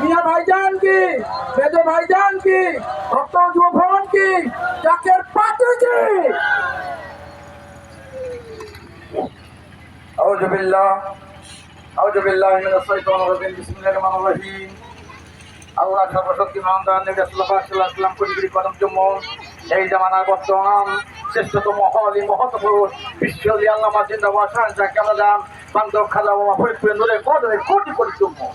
মিয়া ভাইজান কি মেজো ভাইজান কি ভক্ত যুবন কি চাকের পাটি কি أعوذ بالله أعوذ بالله من الشيطان الرجيم بسم الله الرحمن الرحيم আল্লাহ সর্বশক্তি মহান নবী সাল্লাল্লাহু আলাইহি ওয়াসাল্লাম কুড়ি কদম চুম্বন এই জামানার বর্তমান শ্রেষ্ঠতম হলি মহৎপুরুষ বিশ্বলি আল্লামা জিন্দাবাদ শাহজাহ কালাদান বান্ধব খাজা বাবা ফরিদপুরের নূরে কদমে কোটি কোটি চুম্বন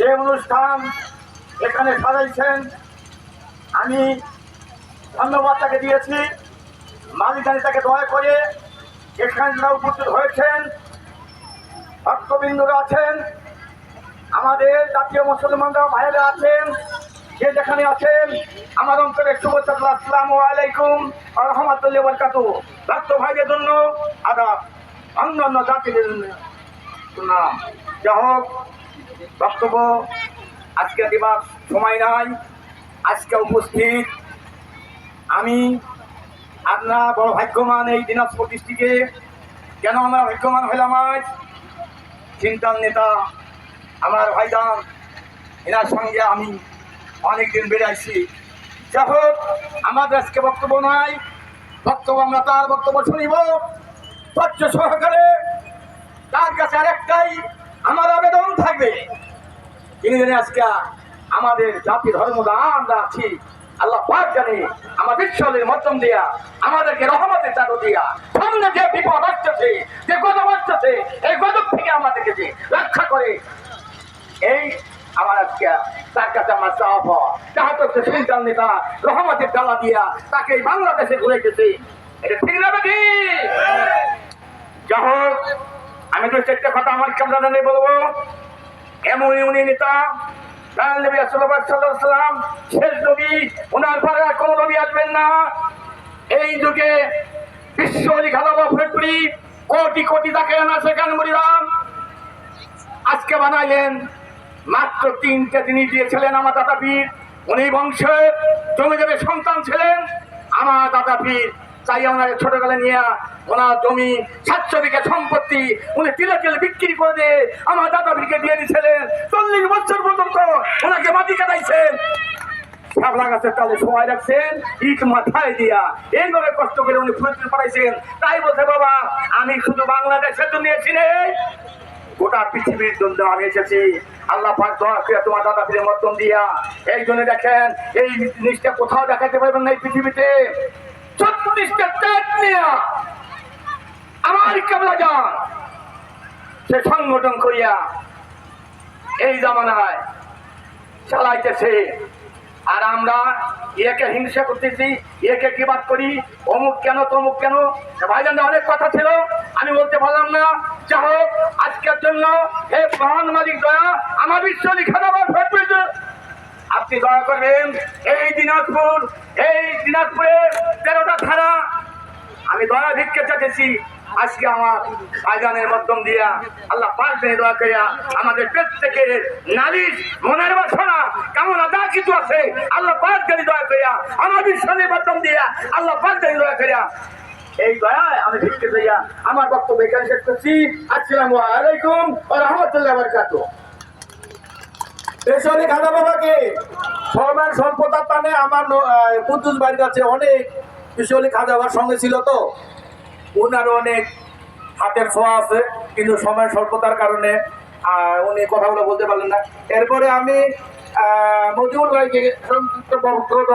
যে অনুষ্ঠান এখানে সাজাইছেন। আমি ধন্যবাদ তাকে দিয়েছি। মালিকানি তাকে দয়া করে এখানে যারা উপস্থিত হয়েছেন, ভক্তবিন্দুরা আছেন, আমাদের জাতীয় মুসলমানরা ভাইরা আছেন, যে যেখানে আছেন, আমার অন্তরের শুভেচ্ছা আসসালামু আলাইকুম রহমতুল্লাহ বরকাত ভক্ত ভাইদের জন্য আদা অন্যান্য জাতিদের জন্য। যা হোক বক্তব্য, আজকে দিবার সময় নাই। আজকে উপস্থিত আমি আপনার বড় ভাগ্যমান এই দিনাজপুর ডিস্ট্রিক্টে কেন আমরা ভাগ্যমান হইলাম আজ? চিন্তার নেতা, আমার ভাইজান, এনার সঙ্গে আমি অনেকদিন বেড়াইছি। যা হোক, আমাদের আজকে বক্তব্য নাই। বক্তব্য আমরা তার বক্তব্য শুনিব। ধৈর্য সহকারে তার কাছে আরেকটাই আমার আবেদন থাকবে। তিনি জানি আজকে আমাদের জাতি ধর্ম আমরা আছি, আল্লাহ পাক জানে, আমার বিশ্বলের মাধ্যম দিয়া, আমাদেরকে রহমতের চাদর দিয়া, সামনে যে বিপদ আসতেছে, যে গজব আসতেছে, এই গজব থেকে আমাদেরকে যে রক্ষা করে। এই আমার আজকে তার কাছে আমার চাওয়া যাহা তো সিন্তাল নেতা, রহমতের ডালা দিয়া তাকে এই বাংলাদেশে ঘুরেছে এটা ঠিক না বেটি যা আমি তো চারটা কথা আমার কামরা জানিয়ে বলব। এমন উনি নেতা আর আসবেন না। এই যুগে কোটি কোটি আজকে বানাইলেন মাত্র তিনটে জিনিস দিয়েছিলেন আমার দাদা পীর। উনি বংশের, জমি জমি সন্তান ছিলেন। আমার দাদা পীর তাই ওনাকে ছোটবেলা নিয়ে ওনার জমি সাতশো বিঘা সম্পত্তি উনি তিলে তিলে বিক্রি করে দিয়ে আমার দাদা পীরকে দিয়ে দিয়েছিলেন চল্লিশ বছর পর্যন্ত ওনাকে মাটি কাটাইছেন দিয়া। এইভাবে কষ্ট করে উনি পাঠাইছেন তাই বলছে, বাবা, আমি শুধু বাংলাদেশের জন্য গোটা পৃথিবীর জন্য আমি এসেছি। আল্লাহ তোমার দাদা ফিরে মতন দিয়া। এই জন্য দেখেন, এই জিনিসটা কোথাও দেখাতে পারবেন না এই পৃথিবীতে। আমার কেবলা যান। সে সংগঠন করিয়া এই জামানায় চালাইতেছে। আর আমরা একে হিংসা করতেছি, একে কি বাদ করি, অমুক কেন, তমুক কেন? ভাইজান অনেক কথা ছিল, আমি বলতে পারলাম না। যা হোক, আজকের জন্য হে মহান মালিক দয়া, আমার বিশ্ব লিখাদাবার ফেটবে আপনি দয়া করবেন, এই দিনাজপুর, এই দিনাজপুরে তেরোটা থানা, আমি দয়া ভিক্ষে চাইতেছি, আজকে আমার ভাইজানের মাধ্যম দিয়া, আল্লাহ পাক দিয়ে দোয়া করিয়া আমাদের প্রত্যেকের নালিশ, মনের বাসনা, কামনা যা কিছু আছে, আল্লাহ পাক দিয়ে দোয়া করিয়া আমার বিশ্বাসের মাধ্যম দিয়া, আল্লাহ পাক দিয়ে দোয়া করিয়া এই দয়ায় আমি ভিক্ষে দিয়া আমার বক্তব্য এখানে শেষ করছি। আসসালামু আলাইকুম ওয়া পেছনে খাজা বাবাকে। সরমান সম্পদার টানে আমার কুদ্দুস বাড়ির কাছে অনেক পিছনে খাজা বাবার সঙ্গে ছিল তো। ওনার অনেক হাতের ছোঁয়া আছে, কিন্তু সময় স্বল্পতার কারণে উনি কথাগুলো বলতে পারলেন না। এরপরে আমি মজুর ভাইকে সংক্ষিপ্ত বক্তব্য